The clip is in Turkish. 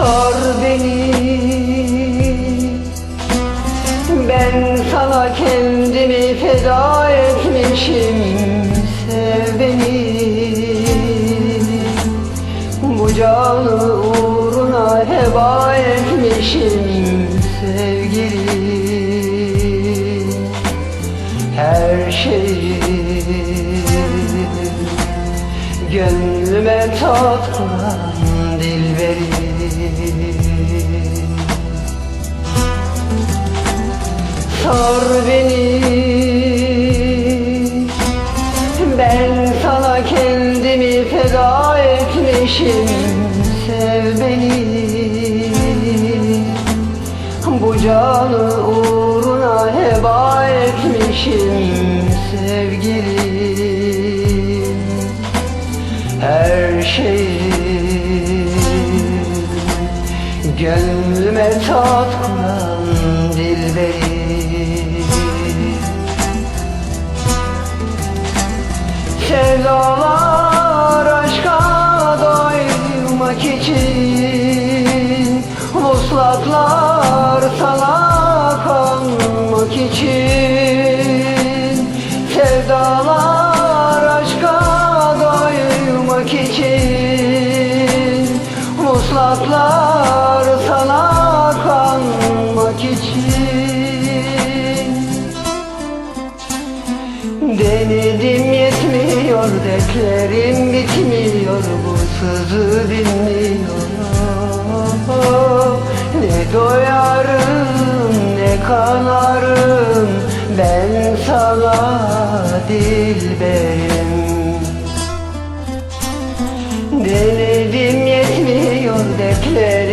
Sar beni. Ben sana kendimi feda etmişim Sev beni Bu canı uğruna heba etmişim sevgilim Her şeyi Gönlüme tat Sar beni. Ben sana kendimi feda etmişim. Sev beni. Bu canı uğruna heba etmişim. Sevgilim Her şeyi Gönlüme tat kuran dilberim Sevdalar aşka doymak için Vuslatlar sana kanmak için. Sevdalar aşka doymak için Vuslatlar sana kanmak için Denedim yetmiyor dertlerim bitmiyor bu sızı dinmiyor Ne doyarım ne kanarım ben sana dilberim Denedim yetmiyor dertlerim